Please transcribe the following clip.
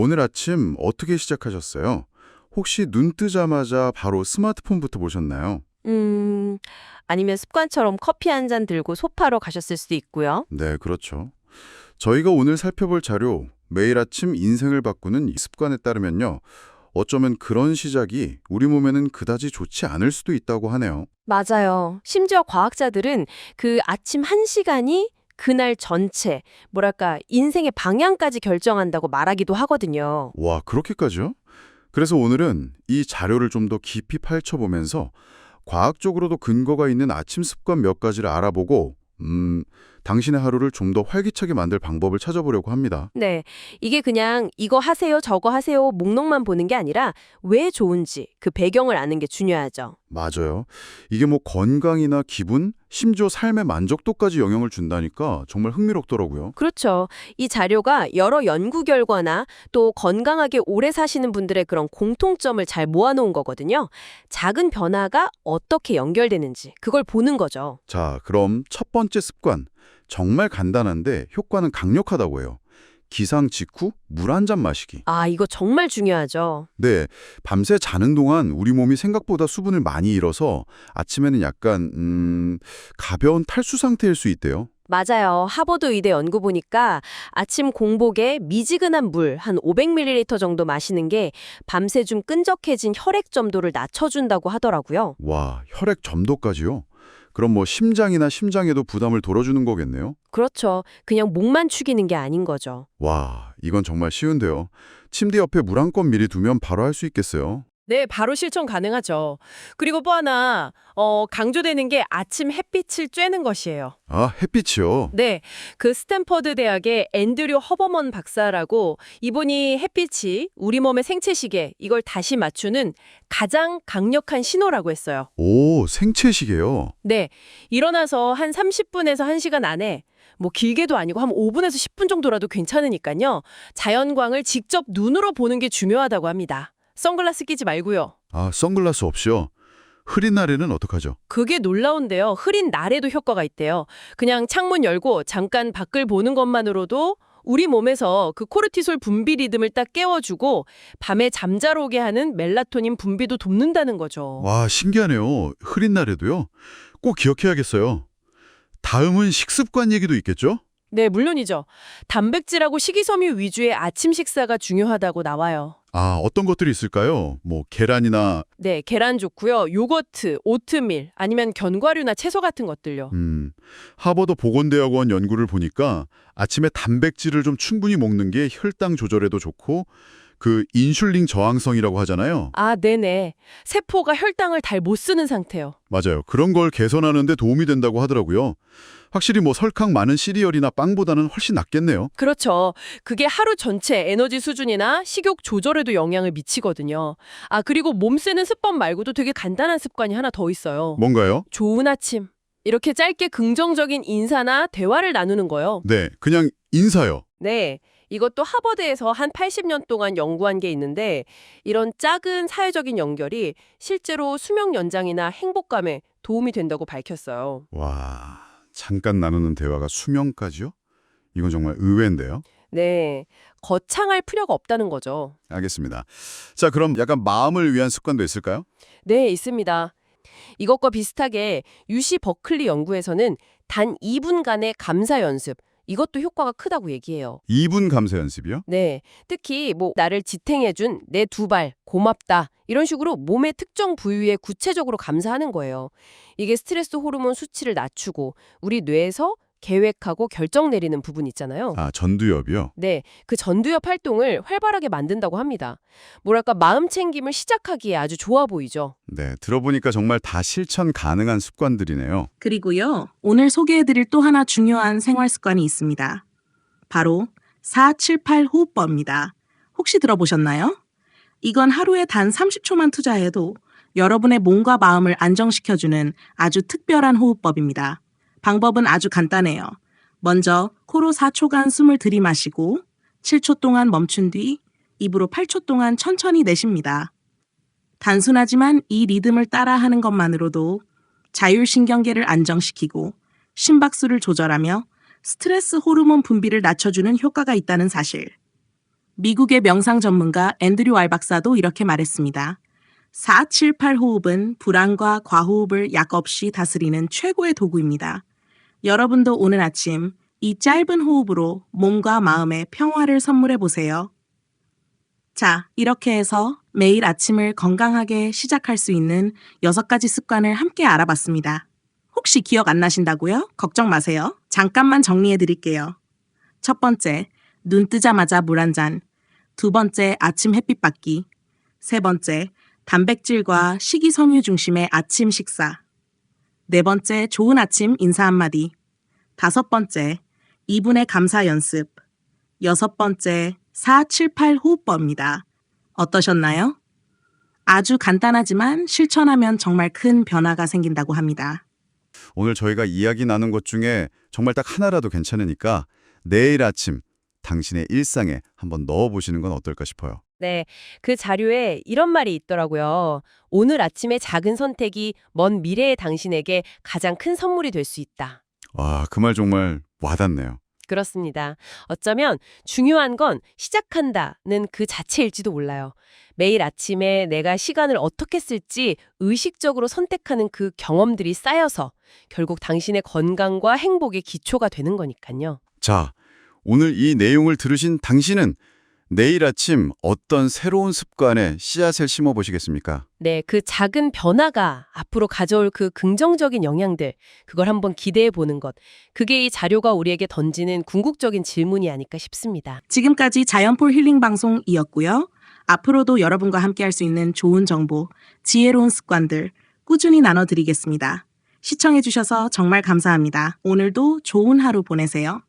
오늘 아침 어떻게 시작하셨어요? 혹시 눈 뜨자마자 바로 스마트폰부터 보셨나요? 음, 아니면 습관처럼 커피 한 잔 들고 소파로 가셨을 수도 있고요. 네, 그렇죠. 저희가 오늘 살펴볼 자료, 매일 아침 인생을 바꾸는 이 습관에 따르면요. 어쩌면 그런 시작이 우리 몸에는 그다지 좋지 않을 수도 있다고 하네요. 맞아요. 심지어 과학자들은 그 아침 한시간이 그날 전체, 뭐랄까, 인생의 방향까지 결정한다고 말하기도 하거든요. 와, 그렇게까지요? 그래서 오늘은 이 자료를 좀 더 깊이 파헤쳐보면서 과학적으로도 근거가 있는 아침 습관 몇 가지를 알아보고 음, 당신의 하루를 좀 더 활기차게 만들 방법을 찾아보려고 합니다. 네. 이게 그냥 이거 하세요, 저거 하세요 목록만 보는 게 아니라 왜 좋은지 그 배경을 아는 게 중요하죠. 맞아요. 이게 뭐 건강이나 기분, 심지어 삶의 만족도까지 영향을 준다니까 정말 흥미롭더라고요. 그렇죠. 이 자료가 여러 연구 결과나 또 건강하게 오래 사시는 분들의 그런 공통점을 잘 모아놓은 거거든요. 작은 변화가 어떻게 연결되는지 그걸 보는 거죠. 자, 그럼 첫 번째 습관. 정말 간단한데 효과는 강력하다고 해요. 기상 직후 물 한 잔 마시기. 아, 이거 정말 중요하죠. 네, 밤새 자는 동안 우리 몸이 생각보다 수분을 많이 잃어서 아침에는 약간 음, 가벼운 탈수 상태일 수 있대요. 맞아요. 하버드 의대 연구 보니까 아침 공복에 미지근한 물 한 500ml 정도 마시는 게 밤새 좀 끈적해진 혈액 점도를 낮춰준다고 하더라고요. 와, 혈액 점도까지요? 그럼 뭐 심장이나 심장에도 부담을 덜어주는 거겠네요? 그렇죠. 그냥 목만 축이는 게 아닌 거죠. 와, 이건 정말 쉬운데요. 침대 옆에 물 한 컵 미리 두면 바로 할 수 있겠어요. 네, 바로 실천 가능하죠. 그리고 또 하나, 어, 강조되는 게 아침 햇빛을 쬐는 것이에요. 아, 햇빛이요? 네, 그 스탠퍼드 대학의 앤드류 허버먼 박사라고 이분이 햇빛이 우리 몸의 생체 시계 이걸 다시 맞추는 가장 강력한 신호라고 했어요. 오, 생체시계요. 네, 일어나서 한 30분에서 1시간 안에 뭐 길게도 아니고 한 5분에서 10분 정도라도 괜찮으니까요. 자연광을 직접 눈으로 보는 게 중요하다고 합니다. 선글라스 끼지 말고요. 아, 선글라스 없이요? 흐린 날에는 어떡하죠? 그게 놀라운데요. 흐린 날에도 효과가 있대요. 그냥 창문 열고 잠깐 밖을 보는 것만으로도 우리 몸에서 그 코르티솔 분비 리듬을 딱 깨워주고 밤에 잠자러 오게 하는 멜라토닌 분비도 돕는다는 거죠. 와, 신기하네요. 흐린 날에도요? 꼭 기억해야겠어요. 다음은 식습관 얘기도 있겠죠? 네, 물론이죠. 단백질하고 식이섬유 위주의 아침 식사가 중요하다고 나와요. 아, 어떤 것들이 있을까요? 뭐 계란이나 네, 계란 좋고요. 요거트, 오트밀, 아니면 견과류나 채소 같은 것들요. 음, 하버드 보건대학원 연구를 보니까 아침에 단백질을 좀 충분히 먹는 게 혈당 조절에도 좋고 그 인슐린 저항성이라고 하잖아요. 아, 네네. 세포가 혈당을 잘 못 쓰는 상태요. 맞아요. 그런 걸 개선하는 데 도움이 된다고 하더라고요. 확실히 뭐 설탕 많은 시리얼이나 빵보다는 훨씬 낫겠네요. 그렇죠. 그게 하루 전체 에너지 수준이나 식욕 조절에도 영향을 미치거든요. 아, 그리고 몸 쓰는 습관 말고도 되게 간단한 습관이 하나 더 있어요. 뭔가요? 좋은 아침. 이렇게 짧게 긍정적인 인사나 대화를 나누는 거요. 네, 그냥 인사요. 네. 이것도 하버드에서 한 80년 동안 연구한 게 있는데 이런 작은 사회적인 연결이 실제로 수명 연장이나 행복감에 도움이 된다고 밝혔어요. 와, 잠깐 나누는 대화가 수명까지요? 이건 정말 의외인데요. 네. 거창할 필요가 없다는 거죠. 알겠습니다. 자, 그럼 약간 마음을 위한 습관도 있을까요? 네, 있습니다. 이것과 비슷하게 유시 버클리 연구에서는 단 2분간의 감사 연습, 이것도 효과가 크다고 얘기해요. 2분 감사 연습이요? 네, 특히 뭐 나를 지탱해준 내 두 발, 고맙다 이런 식으로 몸의 특정 부위에 구체적으로 감사하는 거예요. 이게 스트레스 호르몬 수치를 낮추고 우리 뇌에서 계획하고 결정 내리는 부분 있잖아요. 아, 전두엽이요? 네, 그 전두엽 활동을 활발하게 만든다고 합니다. 뭐랄까 마음 챙김을 시작하기에 아주 좋아 보이죠. 네, 들어보니까 정말 다 실천 가능한 습관들이네요. 그리고요, 오늘 소개해드릴 또 하나 중요한 생활 습관이 있습니다. 바로 478 호흡법입니다. 혹시 들어보셨나요? 이건 하루에 단 30초만 투자해도 여러분의 몸과 마음을 안정시켜주는 아주 특별한 호흡법입니다. 방법은 아주 간단해요. 먼저 코로 4초간 숨을 들이마시고 7초 동안 멈춘 뒤 입으로 8초 동안 천천히 내쉽니다. 단순하지만 이 리듬을 따라 하는 것만으로도 자율신경계를 안정시키고 심박수를 조절하며 스트레스 호르몬 분비를 낮춰주는 효과가 있다는 사실. 미국의 명상 전문가 앤드류 알 박사도 이렇게 말했습니다. 478 호흡은 불안과 과호흡을 약 없이 다스리는 최고의 도구입니다. 여러분도 오늘 아침 이 짧은 호흡으로 몸과 마음의 평화를 선물해 보세요. 자, 이렇게 해서 매일 아침을 건강하게 시작할 수 있는 여섯 가지 습관을 함께 알아봤습니다. 혹시 기억 안 나신다고요? 걱정 마세요. 잠깐만 정리해 드릴게요. 첫 번째, 눈 뜨자마자 물 한 잔. 두 번째, 아침 햇빛 받기. 세 번째, 단백질과 식이섬유 중심의 아침 식사. 네 번째, 좋은 아침 인사 한마디. 다섯 번째, 2분의 감사 연습. 여섯 번째, 478 호흡법입니다. 어떠셨나요? 아주 간단하지만 실천하면 정말 큰 변화가 생긴다고 합니다. 오늘 저희가 이야기 나눈 것 중에 정말 딱 하나라도 괜찮으니까 내일 아침 당신의 일상에 한번 넣어보시는 건 어떨까 싶어요. 네, 그 자료에 이런 말이 있더라고요. 오늘 아침의 작은 선택이 먼 미래의 당신에게 가장 큰 선물이 될 수 있다. 와, 그 말 정말 와닿네요. 그렇습니다. 어쩌면 중요한 건 시작한다는 그 자체일지도 몰라요. 매일 아침에 내가 시간을 어떻게 쓸지 의식적으로 선택하는 그 경험들이 쌓여서 결국 당신의 건강과 행복의 기초가 되는 거니까요. 자, 오늘 이 내용을 들으신 당신은 내일 아침 어떤 새로운 습관에 씨앗을 심어 보시겠습니까? 네, 그 작은 변화가 앞으로 가져올 그 긍정적인 영향들, 그걸 한번 기대해 보는 것. 그게 이 자료가 우리에게 던지는 궁극적인 질문이 아닐까 싶습니다. 지금까지 자연폴 힐링 방송이었고요. 앞으로도 여러분과 함께 할 수 있는 좋은 정보, 지혜로운 습관들 꾸준히 나눠드리겠습니다. 시청해주셔서 정말 감사합니다. 오늘도 좋은 하루 보내세요.